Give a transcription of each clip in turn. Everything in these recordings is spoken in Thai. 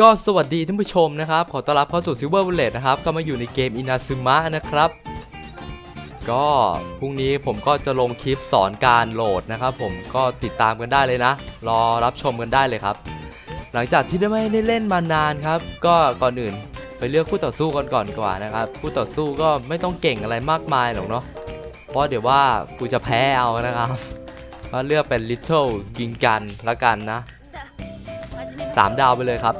ก็สวัสดีท่านผู้ชมนะครับ ขอต้อนรับเข้าสู่ Silver Bullet นะครับ ก็มาอยู่ในเกม Inazuma นะครับ ก็พรุ่งนี้ผมก็จะลงคลิปสอนการโหลดนะครับ ผมก็ติดตามกันได้เลยนะ รอรับชมกันได้เลยครับ หลังจากที่ได้ไม่ได้เล่นมานานครับ ก็ก่อนอื่นไปเลือกคู่ต่อสู้กันก่อนกว่านะครับคู่ต่อสู้ก็ไม่ต้องเก่งอะไรมากมายหรอกเนาะเพราะเดี๋ยวว่ากูจะแพ้เอานะครับก็เลือกเป็น Little กิงกันละกันนะสามดาวไปเลยครับ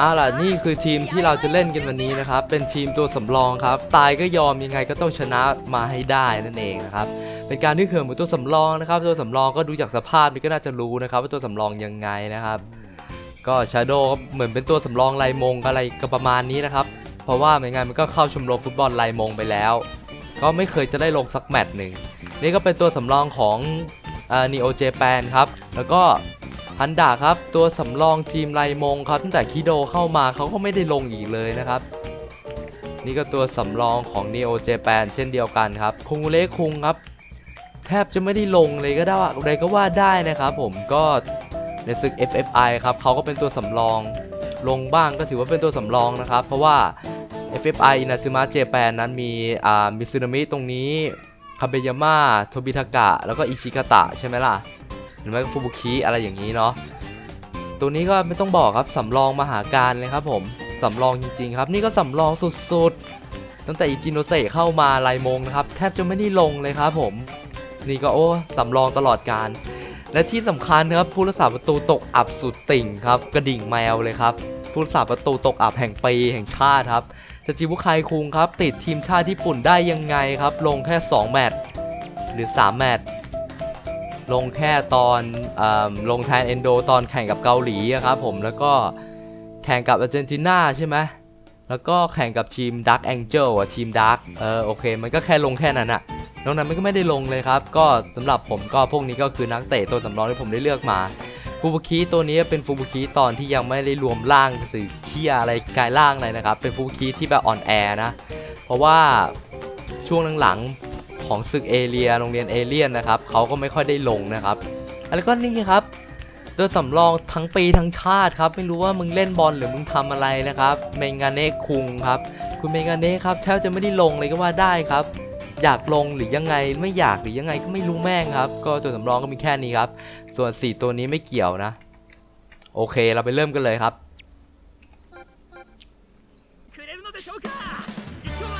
เอาล่ะนี่คือทีมที่เราจะเล่นกันวันนี้นะครับ เป็นทีมตัวสำรองครับ ตายก็ยอมยังไงก็ต้องชนะมาให้ได้นั่นเองนะครับ เป็นการที่เขื่อนเหมือนตัวสำรองนะครับ ตัวสำรองก็ดูจากสภาพนี่ก็น่าจะรู้นะครับ ว่าตัวสำรองยังไงนะครับ ก็ชาโดก็เหมือนเป็นตัวสำรองไลมงอะไรก็ประมาณนี้นะครับ เพราะว่าไม่งั้นมันก็เข้าชมรมฟุตบอลไลมงไปแล้ว ก็ไม่เคยจะได้ลงสักแมตช์หนึ่งนี่ก็เป็นตัวสำรองของนีโอเจแปนครับ แล้วก็ ฮันดาครับ ตัวสำรองทีมไลมงครับตั้งแต่คิโดเข้ามาเขาก็ไม่ได้ลงอีกเลยนะครับ นี่ก็ตัวสำรองของ Neo Japan เช่นเดียวกันครับคุงเล็กคุงครับ แทบจะไม่ได้ลงเลยก็ได้อะไรก็ว่าได้นะครับ ผมก็ในศึก FFI ครับเขาก็เป็นตัวสำรองลงบ้างก็ถือว่าเป็นตัวสำรองนะครับ เพราะว่า FFI อินาซึมะเจแปนนั้นมีอ่ามิซึนามิตรงนี้คาเบยาม่าโทบิทากะ แล้วก็อิชิกาตะใช่ไหมล่ะ รือไม่ก็ฟูบุคิอะไรอย่างนี้เนาะตัวนี้ก็ไม่ต้องบอกครับสำรองมหาการเลยครับผมสำรองจริงๆ ครับนี่ก็สำรองสุดๆ ตั้งแต่อิจิโนเซเข้ามาลายมงนะครับ แทบจะไม่ได้ลงเลยครับผม นี่ก็โอ้สำรองตลอดการ และที่สำคัญครับผู้รักษาประตูตกอับสุดติ่งครับ กระดิ่งแมวเลยครับผู้รักษาประตูตกอับแห่งปีแห่งชาติครับแต่จิบุไคคุงครับ ติดทีมชาติญี่ปุ่นได้ยังไงครับ ลงแค่ 2 แมตช์หรือ 3 แมตช์ ลงแค่ตอนอลงแทนเอนโดตอนแข่งกับเกาหลีครับผมแล้วก็แข่งกับอาร์เจนตินาใช่ไหมแล้วก็แข่งกับทีมดักแองเจิลอะทีมดักเออโอเค มันก็แค่ลงแค่นั้นอะนอกนั้นมันก็ไม่ได้ลงเลยครับ ก็สำหรับผมก็พวกนี้ก็คือนักเตะตัวสำรองที่ผมได้เลือกมาฟูบุคิตัวนี้เป็นฟูบุคิตอนที่ยังไม่ได้รวมร่างหรือเคียอะไรกายร่างอะไรนะครับ เป็นฟูบุคิที่แบบอ่อนแอนะ เพราะว่าช่วงหลังๆ ของศึกเอเรียโรงเรียนเอเลียนนะครับเขาก็ไม่ค่อยได้ลงนะครับแล้วก็นี่ครับตัวสำรองทั้งปีทั้งชาติครับ ไม่รู้ว่ามึงเล่นบอลหรือมึงทำอะไรนะครับเมงาเนะคุงครับคุณเมงาเนะครับแทบจะไม่ได้ลงเลยก็ว่าได้ครับ อยากลงหรือยังไงไม่อยากหรือยังไงก็ไม่รู้แม่งครับ ก็ตัวสำรองก็มีแค่นี้ครับ ส่วน 4 ตัวนี้ไม่เกี่ยวนะ โอเคเราไปเริ่มกันเลยครับ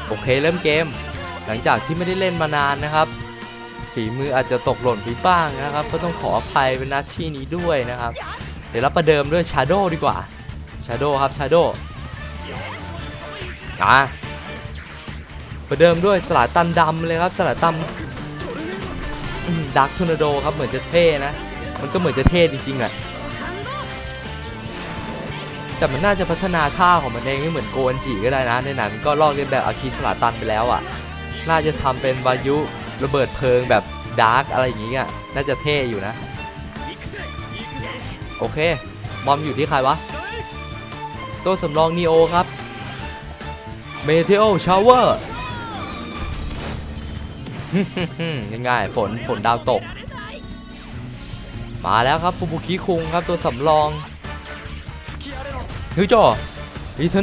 โอเคเริ่มเกม หลังจากที่ไม่ได้เล่นมานานนะครับ ฝีมืออาจจะตกหล่นไปบ้างนะครับ ก็ต้องขออภัยเป็นน้าที่นี้ด้วยนะครับ เดี๋ยวเราประเดิมด้วย Shadow ดีกว่า Shadow ครับ Shadow อะประเดิมด้วยสลาตันดำเลยครับสลาตันดักทอร์นาโดครับเหมือนจะเท่นะ มันก็เหมือนจะเท่จริงๆแหละแต่มันน่าจะพัฒนาท่าของมันเองให้เหมือนโกนจิก็ได้นะในหนังก็ลอกเลียนแบบอาคีสลาตันไปแล้วอะ น่าจะทำเป็นวายุระเบิดเพลิงแบบดาร์กอะไรอย่างงี้อะน่าจะเท่อยู่นะ โอเค บอมอยู่ที่ใครวะ ตัวสำรองนีโอครับเมเทโอชาวเวอร์ง่ายๆฝนฝนดาวตก มาแล้วครับฟูบุคิคุงครับตัวสำรองฮิวโจอีเท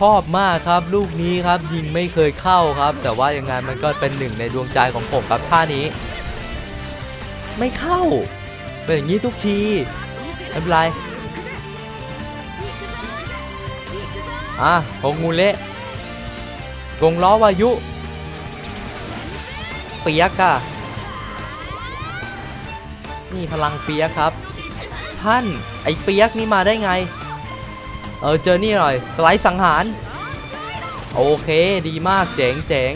ชอบมากครับ ลูกนี้ครับยิงไม่เคยเข้าครับ แต่ว่ายังไงมันก็เป็นหนึ่งในดวงใจของผมครับท่านี้ ไม่เข้า เป็นอย่างนี้ทุกทีไม่เป็นไรอะของงูเละกงล้อวายุเปียกอะนี่พลังเปียกครับ ท่านไอเปียกนี่มาได้ไง เออเจอนี่หน่อย สไลด์สังหาร โอเคดีมากเจ๋งเจ๋ง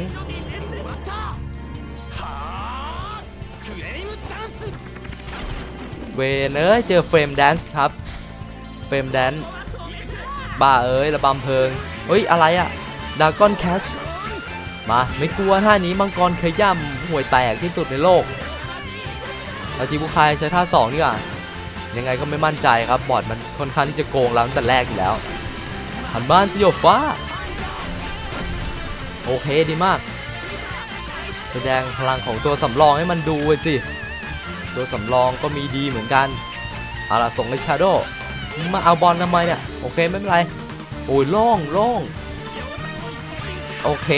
เวนเอ้เจอเฟรมแดนซ์ครับ เฟรมแดนซ์บ้าเอ้ยระบำเพลิงเฮ้ย อะไรอะดากอนแคชมา ไม่กลัวท่านี้มังกรเคยย่ำห่วยแตกที่สุดในโลกอาจิบุคายใช้ท่าสองดีกว่า ยังไงก็ไม่มั่นใจครับบอร์ดมันค่อนข้างที่จะโกงเราตั้งแต่แรกอยู่แล้วหันบ้านสยบฟ้า โอเคดีมาก แสดงพลังของตัวสำรองให้มันดูไว้สิ ตัวสำรองก็มีดีเหมือนกันอาล่ะส่งเลยชาโดมาเอาบอลทำไมเนี่ย โอเคไม่เป็นไร โอ้ยโล่งโล่งโอเค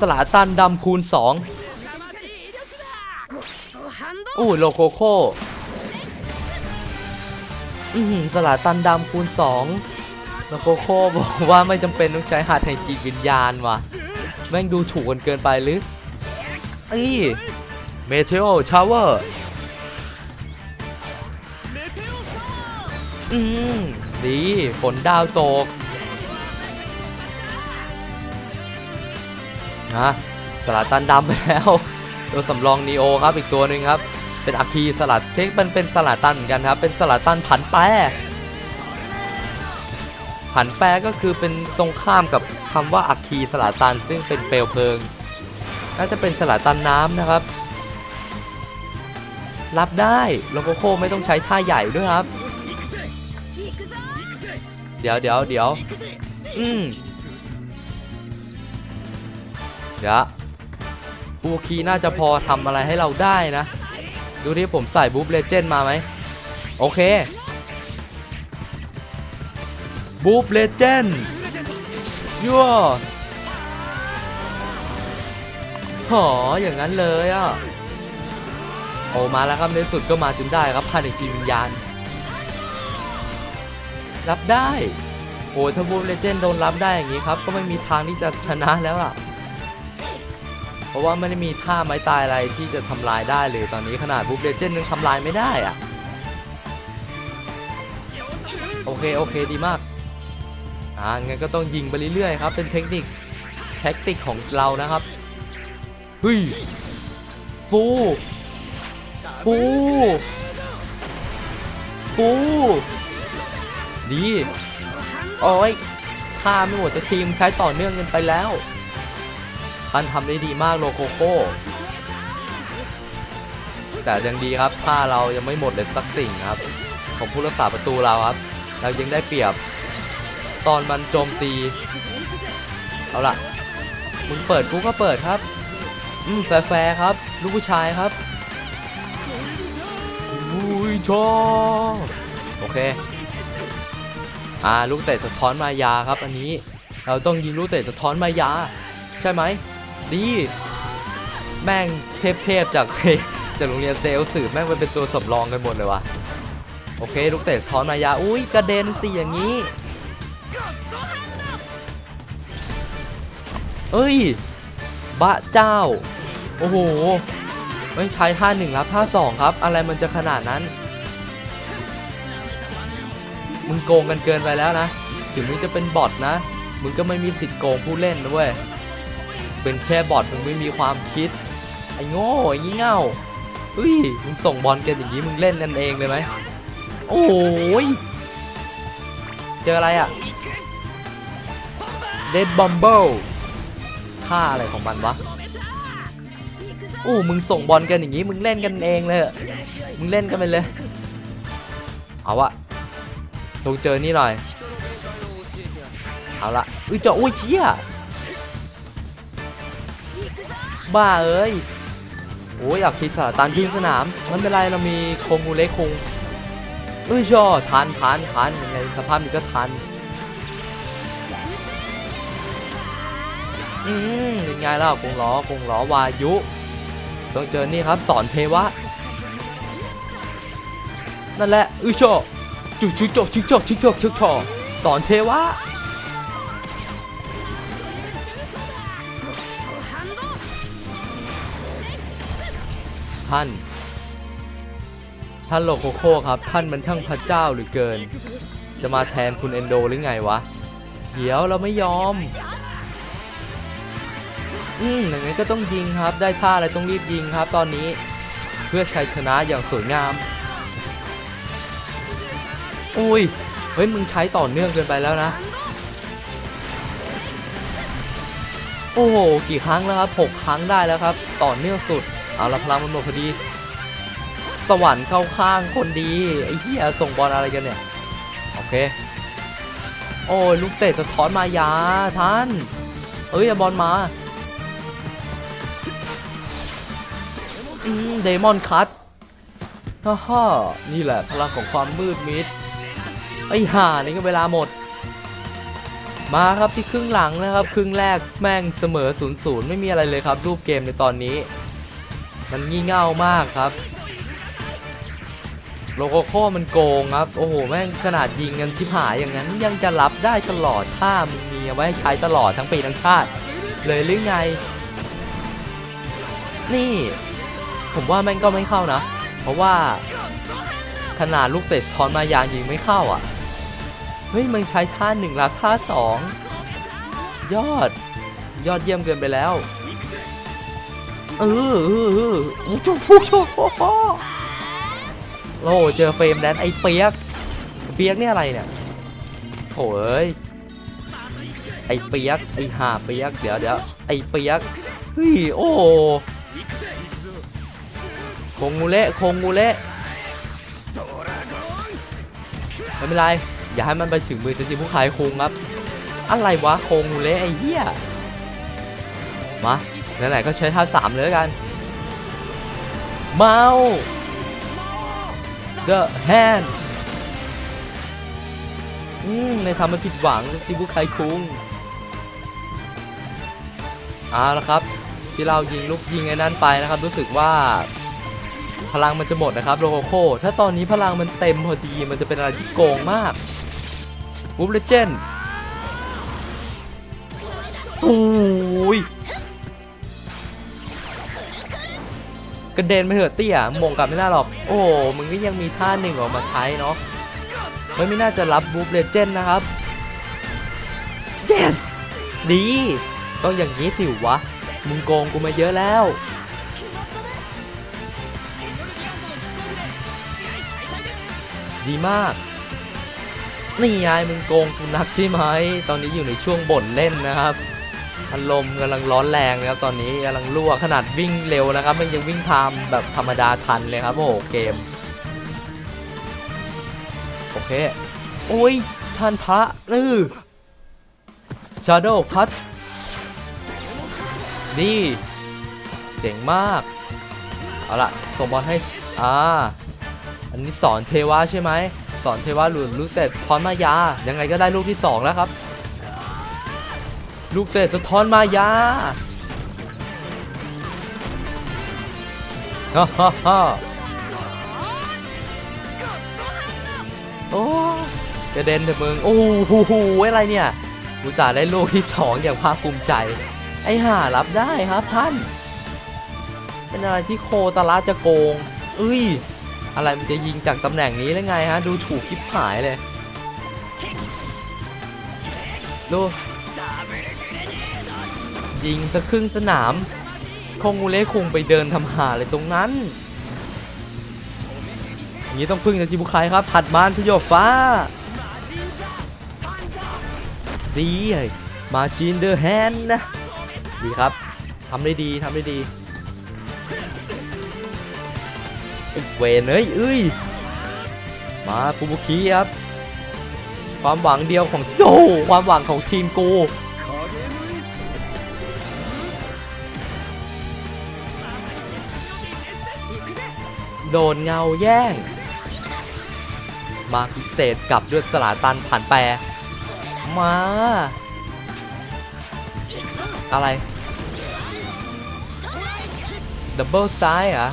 สลาตันดำคูณ 2 อู้โลโคโค่อือหือสลาตันดำคูณ2โลโคโค่บอกว่าไม่จำเป็นต้องใช้หัตถ์แห่งจิตวิญญาณว่ะ แม่งดูถูกกันเกินไปหรือไอ้เมเทโอชาวเวอร์อืมดีฝนดาวตกนะสลัดตันดำไปแล้ว ตัวสำรองนีโอครับอีกตัวหนึ่งครับ เป็นอาคีสลัดเทคมันเป็นสลัดตันเหมือนกันครับเป็นสลัดตันผันแปรผันแปรก็คือเป็นตรงข้ามกับคำว่าอัคคีสลาตันซึ่งเป็นเปลวเพลิง น่าจะเป็นสลาตันน้ำนะครับ รับได้โลโกโคไม่ต้องใช้ท่าใหญ่ด้วยครับ เดี๋ยวเดี๋ยวเดี๋ยวอืมเดี๋ยวบูคีน่าจะพอทำอะไรให้เราได้นะ ดูที่ผมใส่บูฟเลเจนด์มาไหม โอเค บูฟเลเจนด์ยั่วหออย่างนั้นเลยอะ โอมาแล้วครับในสุดก็มาจนได้ครับพันอีกทีวิญญาณ รับได้ โอ้ถ้าบูฟเลเจนด์โดนรับได้อย่างนี้ครับ ก็ไม่มีทางที่จะชนะแล้วอะ เพราะว่าไม่ได้มีท่าไม้ตายอะไรที่จะทำลายได้เลยตอนนี้ขนาดบูฟเลเจนด์ยังทำลายไม่ได้อะโอเคโอเคดีมากอ่างั้นก็ต้องยิงไปเรื่อยๆครับเป็นเทคนิคแท็กติกของเรานะครับเฮ้ยฟูฟูฟูดีโอ้ยฆ่าไม่หมดจะทีมใช้ต่อเนื่องกันไปแล้ว พันทำได้ดีมากโลโคโค่แต่ยังดีครับฆ่าเรายังไม่หมดเลยสักสิ่งครับของผู้รักษาประตูเราครับ เรายังได้เปรียบ ตอนมันโจมตี เอาล่ะ มึงเปิดกูก็เปิดครับ อืมแฟร์ครับ ลูกผู้ชายครับอุ้ยชอบโอเค อ่า ลูกเตะสะท้อนมายาครับ อันนี้ เราต้องยิงลูกเตะสะท้อนมายา ใช่ไหม ดีแม่งเทพๆจากจากโรงเรียนเซลสืบแม่งไปเป็นตัวสำรองกันหมดเลยวะโอเคลูกเตะสะท้อนมายาอุ้ยกระเด็นสิอย่างนี้เอ้ยบะเจ้า โอ้โหไม่ใช้ท่าหนึ่งรับท่าสองครับ อะไรมันจะขนาดนั้น มึงโกงกันเกินไปแล้วนะ ถึงมึงจะเป็นบอทนะ มึงก็ไม่มีสิทธิ์โกงผู้เล่นนะเว้ย เป็นแค่บอทมึงไม่มีความคิด ไอ้โง่ไอ้งี่เง่าเฮ้ยมึงส่งบอลกันอย่างนี้มึงเล่นกันเองเลยไหมโอ้ยเจออะไรอะเดดบอมเบิลค่าอะไรของมันวะโอ้มึงส่งบอลกันอย่างนี้มึงเล่นกันเองเลยมึงเล่นกันไปเลย เอาอะลงเจอนี่หน่อย เอาละอุ้ยเจาอุ้ยเชี่ย บ้าเอ้ยโอ้ยอยากคิดสารตันทิ้งสนาม มันเป็นไรเรามีโคงูเล็กคงเอ้ยชอทันทันทันยังไงสภาพนี้ก็ทันอืมเป็นไงล่ะคงล้อคงล้อวายุต้องเจอนี่ครับสอนเทวะ นั่นแหละอือชอจุกชิกจกชิกจกชิกจกชิกจกสอนเทวะ ท่าน ท่านโลโคโคครับ ท่านมันช่างพระเจ้าเหรือเกิน จะมาแทนคุณเอนโดหรือไงวะ เดี๋ยวเราไม่ยอม อืมอย่างนั้นก็ต้องยิงครับ ได้ท่าอะไรต้องรีบยิงครับ ตอนนี้ เพื่อชัยชนะอย่างสวยงาม อุ้ย เฮ้ย มึงใช้ต่อเนื่องเกินไปแล้วนะโอ้โห กี่ครั้งแล้วครับหกครั้งได้แล้วครับ ต่อเนื่องสุด เอาละพลังมันหมดพอดี สวรรค์เข้าข้างคนดี ไอ้เหี้ยส่งบอลอะไรกันเนี่ย โอเค โอ้ยลูกเตะสะท้อนมายาท่านเอ้ยบอลมาอเดมอนคัตฮ่าฮ่านี่แหละพลังของความมืดมิด ไอ้ห่านี่ก็เวลาหมด มาครับที่ครึ่งหลังนะครับ ครึ่งแรกแม่งเสมอ0ูนย์ไม่มีอะไรเลยครับ รูปเกมในตอนนี้ มันงี่เง่ามากครับ โลโกโก้มันโกงครับ โอ้โห แม่งขนาดยิงกันชิบหายอย่างนั้น ยังจะรับได้ตลอดถ้ามึงมีเอาไว้ใช้ตลอดทั้งปีทั้งชาติ เลยหรือไง นี่ ผมว่าแม่งก็ไม่เข้านะ เพราะว่าขนาดลูกเตะทอนมายางยิงไม่เข้าอะ เฮ้ยมึงใช้ท่าหนึ่งรับท่าสองยอด ยอดเยี่ยมเกินไปแล้ว เออเออเออโอ้โหโอ้เจอเฟรมแดนไอเปียก เปียกนี่อะไรเนี่ยโอ้ยไอเปียก ไอห่าเปียก เดี๋ยวเดี๋ยวไอเปียกเฮ้ยโอ้คงงูเละคงงูเละไม่เป็นไร อย่าให้มันไปถึงมือเซจิผู้ขายคงครับ อะไรวะคงงูเละไอ้เหี้ยมา ไหนๆก็ใช้ท่าสามเลยกัน เมา The Hand อืมในทำมันผิดหวังที่บุคไคคุงเอาละครับ ที่เรายิงลูกยิงไอ้นั่นไปนะครับ รู้สึกว่า พลังมันจะหมดนะครับโลโกโคถ้าตอนนี้พลังมันเต็มพอดีมันจะเป็นอะไรที่โกงมากวูฟเลเจนโกระเด็นไปเถอะเตี้ยมงกลับไม่ได้หรอก โอ้มึงก็ยังมีท่าหนึ่งออกมาใช้เนาะไม่ไม่น่าจะรับบูฟเลเจนนะครับ yes ดีต้องอย่างนี้สิวะ มึงโกงกูมาเยอะแล้ว ดีมาก นี่ยายมึงโกงกูนักใช่ไหม ตอนนี้อยู่ในช่วงบ่นเล่นนะครับ อารมกำลังร้อนแรงนะครับตอนนี้กำลังรั่วขนาดวิ่งเร็วนะครับ มันยังวิ่งตามแบบธรรมดาทันเลยครับโอ้โหเกม โอเค โอ้ยท่านพระนือชาโดพัดนี่เจ๋งมาก เอาละส่งบอลให้ อ่า อันนี้สอนเทวะใช่ไหม สอนเทวะหลุดลูกเตะสะท้อนมายา ยังไงก็ได้ลูกที่ 2 แล้วครับ ลูกเตะสะท้อนมายาฮ่าฮ่าฮ่าโอ้กระเด็นเถอะมึง โอ้โหอะไรเนี่ยอุตส่าห์ได้ลูกที่2องอย่างภาคภูมิใจ ไอ้ห่ารับได้ครับท่าน เป็นอะไรที่โคตรละจะโกงเอ้ย อะไรมันจะยิงจากตำแหน่งนี้ได้ไงฮะ ดูถูกคิบหายเลย ดู ยิงสักครึ่งสนามคงงูเล่คงไปเดินทำหาเลยตรงนั้นอย่างนี้ต้องพึ่งจากจิบุคายครับผัดมานทุโยฟ้า ดีเลยมาจีนเดอร์แฮนนะดีครับทำได้ดีทำได้ดีเวนเอ้ยเอ้ยมาปูบุคีครับ ความหวังเดียวของโจความหวังของทีมกู โดนเงาแย่ง มาพิเศษกับด้วยสลาตันผ่านแปรมา อะไรดับเบิลซ้ายเหรอะ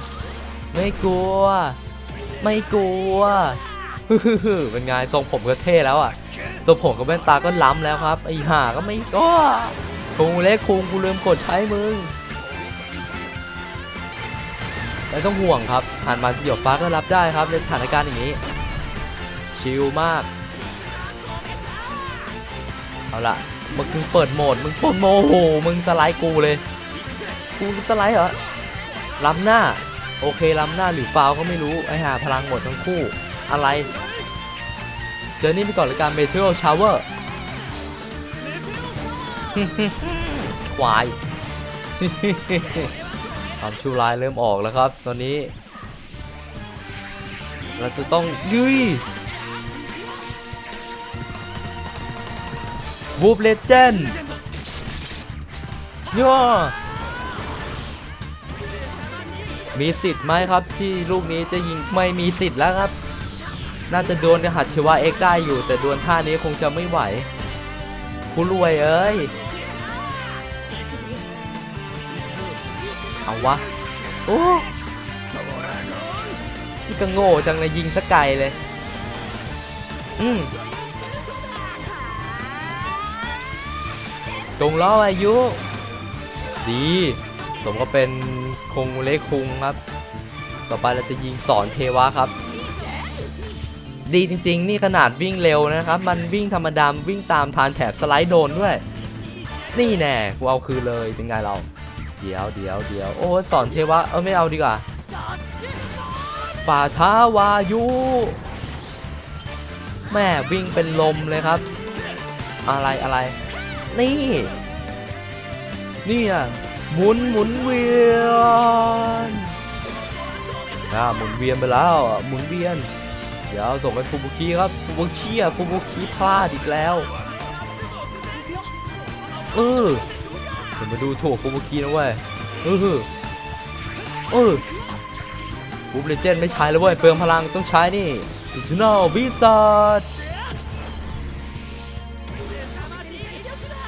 ไม่กลัว ไม่กลัวฮึ่มๆเป็นไงทรงผมก็เท่แล้วอะทรงผมกับแว่นตาก็ล้ำแล้วครับไอ้ห่าก็ไม่ก็คุงเล็กคุงกูลืมกดใช้มึง ไม่ต้องห่วงครับผ่านมาสยบฟ้าก็รับได้ครับในสถานการณ์อย่างนี้ ชิลมาก เอาล่ะมึงเปิดโหมด มึงเปิดโมโหมึงสไลด์กูเลย กูสไลด์เหรอล้ำหน้า โอเคล้ำหน้าหรือฟาวก็ไม่รู้ไอห่าพลังหมดทั้งคู่ อะไร เจอนี่ไปก่อนเลยการเมทัลชาวเวอร์ควาย ความชูลายเริ่มออกแล้วครับ ตอนนี้ เราจะต้องยุยวูฟเลเจนย่อมีสิทธิ์ไหมครับที่ลูกนี้จะยิงไม่มีสิทธิ์แล้วครับ น่าจะโดนกับหัดชวาเอ็กได้อยู่ แต่โดวลท่านี้คงจะไม่ไหว คุณรวยเอ้ย เอาวะ โอ้ที่ก็โง่จังเลยยิงสกไกลเลย อืมจงล้ออายุ ดี สมก็เป็นคงเล็กคุงครับ ต่อไปเราจะยิงสอนเทวะครับ ดีจริงๆ นี่ขนาดวิ่งเร็วนะครับ มันวิ่งธรรมดาวิ่งตามทานแถบสไลด์โดนด้วย นี่แน่กูเอาคืนเลยเป็นไงเรา เดี๋ยวเดี๋ยวเดี๋ยวโอ้สอนเทวะ เออไม่เอาดีกว่า ป่าช้าวายุ แม่วิ่งเป็นลมเลยครับ อะไรอะไร นี่ นี่อะหมุนหมุนเวียนอ่าหมุนเวียนไปแล้วหมุนเวียน เดี๋ยวส่งไปฟูบุคิครับฟูบุคิอะฟูบุคิพลาดอีกแล้ว เออ ผมมาดูถูกฟูบุคินะเว้ยเออเออฟูบเลเจนไม่ใช้แล้วเว้ยเปลืองพลังต้องใช้นี่อิทโนบิซาร์ด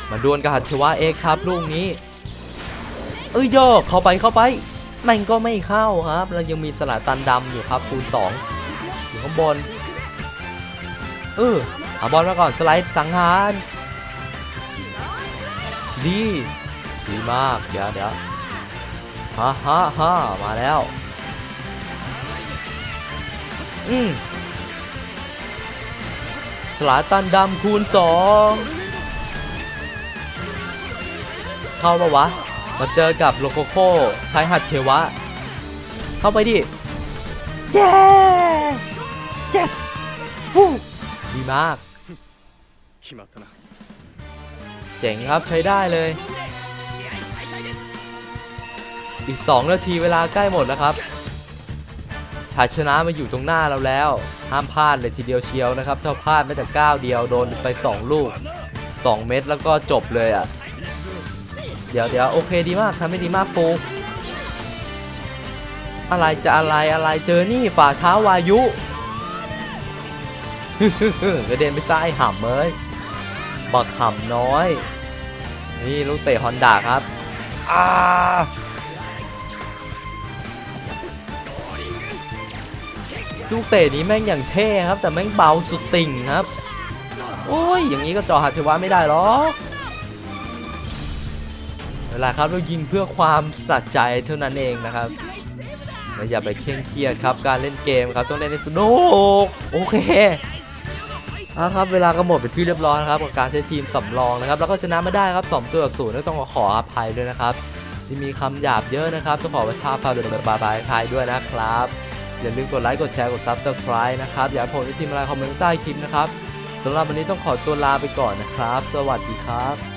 มาดวลกับหัตถวะเอกครับลูกนี้ เอ้ยโยกเข้าไปเข้าไปมันก็ไม่เข้าครับ เรายังมีสลัดตันดำอยู่ครับคูณ2อยู่ข้างบน เออเอาบอลมาก่อนสไลด์สังหารดี ดีมาก เดี๋ยวเดี๋ยวฮ่าฮ่าฮ่ามาแล้ว อืมสลาตันดำคูณสองเข้ามาวะ มาเจอกับโลโกโก้ไทหัดเทวะ เข้าไปดิ เย้ yes ฟูดีมาก เจ๋งครับใช้ได้เลย อีก 2 นาทีเวลาใกล้หมดแล้วครับชัยชนะมาอยู่ตรงหน้าเราแล้ว ห้ามพลาดเลยทีเดียวเชียวนะครับถ้าพลาดแม้แต่ก้าวเดียวโดนไป 2 ลูก 2 เม็ดแล้วก็จบเลยอะ เดี๋ยวเดี๋ยวโอเคดีมากทำไม่ดีมากปูอะไรจะอะไรอะไรเจอนี่ฝ่าเท้าวายุกระเด็นไปใต้ห่ำเอ้ยบักห่ำน้อย นี่ลูกเตะฮอนด้าครับอา ลูกเตะนี้แม่งอย่างเท่ครับ แต่แม่งเบาสุดติ่งครับ โอ้ย อย่างนี้ก็จอหัตถวะไม่ได้หรอกเวลาครับเรายิงเพื่อความสะใจเท่านั้นเองนะครับอย่าไปเคร่งเครียดครับ การเล่นเกมครับต้องเล่นให้สนุกโอเคเอาครับเวลาก็หมดเป็นที่เรียบร้อยนะครับกับการใช้ทีมสำรองนะครับแล้วก็ชนะไม่ได้ครับ2ตัวศูนย์ต้องขออภัยด้วยนะครับที่มีคำหยาบเยอะนะครับต้องขอประทานความเดือดบายบายภัยด้วยนะครับ อย่าลืมกดไลค์กดแชร์กด subscribe นะครับ อยากให้ผมในทีมอะไรคอมเมนต์ใต้คลิปนะครับสำหรับวันนี้ต้องขอตัวลาไปก่อนนะครับ สวัสดีครับ